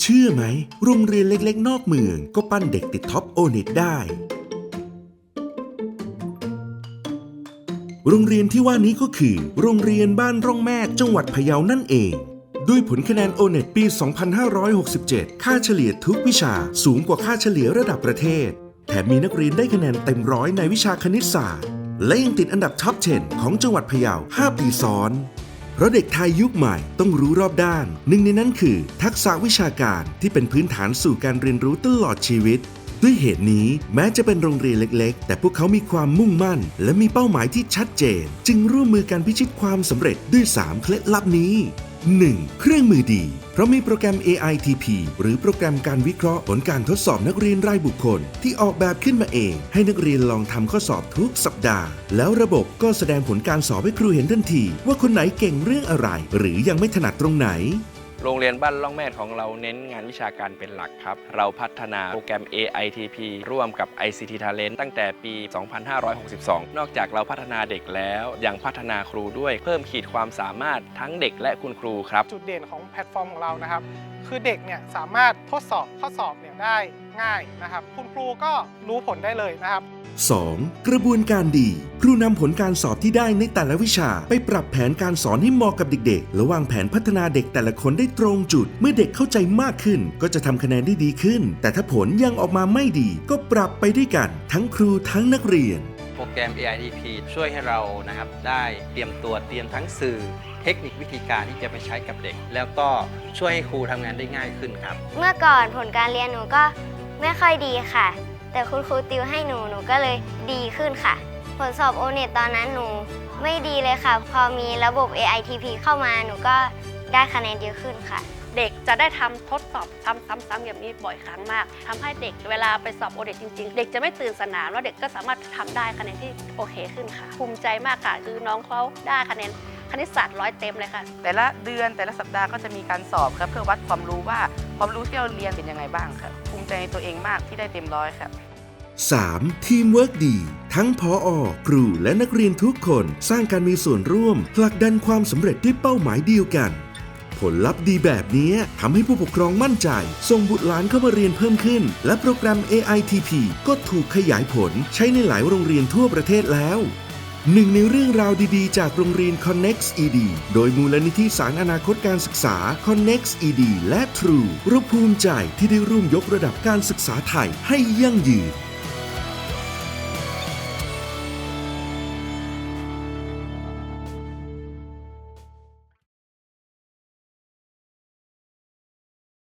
เชื่อไหม โรงเรียนเล็กๆ นอกเมืองก็ปั้นเด็กติดท็อปโอเน็ตได้ โรงเรียนที่ว่านี้ก็คือ โรงเรียนบ้านร่องแม่จังหวัดพะเยานั่นเอง ด้วยผลคะแนนโอเน็ตปี 2567 ค่าเฉลี่ยทุกวิชาสูงกว่าค่าเฉลี่ยระดับประเทศ แถมมีนักเรียนได้คะแนนเต็มร้อยในวิชาคณิตศาสตร์ และยังติดอันดับท็อป 10 ของจังหวัดพะเยา 5 ปีซ้อน เพราะเด็กไทยยุคใหม่ต้องรู้รอบด้าน หนึ่งในนั้นคือ ทักษะวิชาการที่เป็นพื้นฐานสู่การเรียนรู้ตลอดชีวิต ด้วยเหตุนี้แม้จะเป็นโรงเรียนเล็ก ๆ แต่พวกเขามีความมุ่งมั่น และมีเป้าหมายที่ชัดเจน จึงร่วมมือกันพิชิตความสำเร็จด้วย 3 เคล็ดลับนี้ 1. เครื่องมือดี เพราะมีโปรแกรม AITP หรือโปรแกรมการวิเคราะห์ผลการทดสอบนักเรียนรายบุคคล ที่ออกแบบขึ้นมาเอง ให้นักเรียนลองทำข้อสอบทุกสัปดาห์ แล้วระบบก็แสดงผลการสอบให้ครูเห็นทันที ว่าคนไหนเก่งเรื่องอะไร หรือยังไม่ถนัดตรงไหน โรงเรียนบ้านล่องแม่ของเราเน้นงานวิชาการเป็นหลักครับ เราพัฒนาโปรแกรม AITP ร่วมกับ ICT Talent ตั้งแต่ปี 2562 นอกจากเราพัฒนาเด็กแล้วยังพัฒนาครูด้วยเพิ่มขีดความสามารถทั้งเด็กและคุณครูครับ จุดเด่นของแพลตฟอร์มของเรานะครับ คือเด็กเนี่ยสามารถทดสอบข้อสอบเนี่ยได้ ง่ายนะครับ คุณครูก็รู้ผลได้เลยนะครับ 2. กระบวนการดี ครูนำผลการสอบที่ได้ในแต่ละวิชา ไปปรับแผนการสอนให้เหมาะกับเด็กๆ และวางแผนพัฒนาเด็กแต่ละคนได้ตรงจุด เมื่อเด็กเข้าใจมากขึ้น ก็จะทำคะแนนได้ดีขึ้น แต่ถ้าผลยังออกมาไม่ดี ก็ปรับไปด้วยกัน ทั้งครูทั้งนักเรียน โปรแกรม AITP ช่วยให้เรานะครับได้เตรียมตัวเตรียมทั้งสื่อ เทคนิควิธีการที่จะไปใช้กับเด็ก แล้วก็ช่วยให้ครูทำงานได้ง่ายขึ้นครับ เมื่อก่อนผลการเรียนหนูก็ ไม่ค่อยดีค่ะ แต่คุณครูติวให้หนูหนูก็เลยดีขึ้นค่ะ ผลสอบโอเน็ตตอนนั้นหนูไม่ดีเลยค่ะ พอมีระบบ AITP เข้ามาหนูก็ได้คะแนนเยอะขึ้นค่ะ เด็กจะได้ทำทดสอบซ้ำๆๆอย่างนี้บ่อยครั้งมากทำให้เด็กเวลาไปสอบโอเด็กจริง ๆ เด็กจะไม่ตื่นสนามแล้วเด็กก็สามารถทำได้คะแนนที่โอเคขึ้นค่ะ ภูมิใจมากค่ะ คือน้องเขาได้คะแนน คณิตศาสตร์ร้อยเต็มเลยค่ะ แต่ละเดือนแต่ละสัปดาห์ก็จะมีการสอบครับเพื่อวัดความรู้ว่าความรู้ที่เราเรียนเป็นยังไงบ้างครับภูมิใจในตัวเองมากที่ได้เต็มร้อยครับ 3. ทีมเวิร์กดี ทั้งพออครูและนักเรียนทุกคนสร้างการมีส่วนร่วมผลักดันความสำเร็จด้วยเป้าหมายเดียวกัน ผลลัพธ์ดีแบบนี้ทำให้ผู้ปกครองมั่นใจ ส่งบุตรหลานเข้ามาเรียนเพิ่มขึ้น และโปรแกรม AITP ก็ถูกขยายผลใช้ในหลายโรงเรียนทั่วประเทศแล้ว หนึ่งในเรื่องราวดีๆ จากโรงเรียน Connex ED โดยมูลนิธิสารอนาคตการศึกษา Connex ED และ True เราภูมิใจที่ได้ร่วมยกระดับการศึกษาไทยให้ยั่งยืน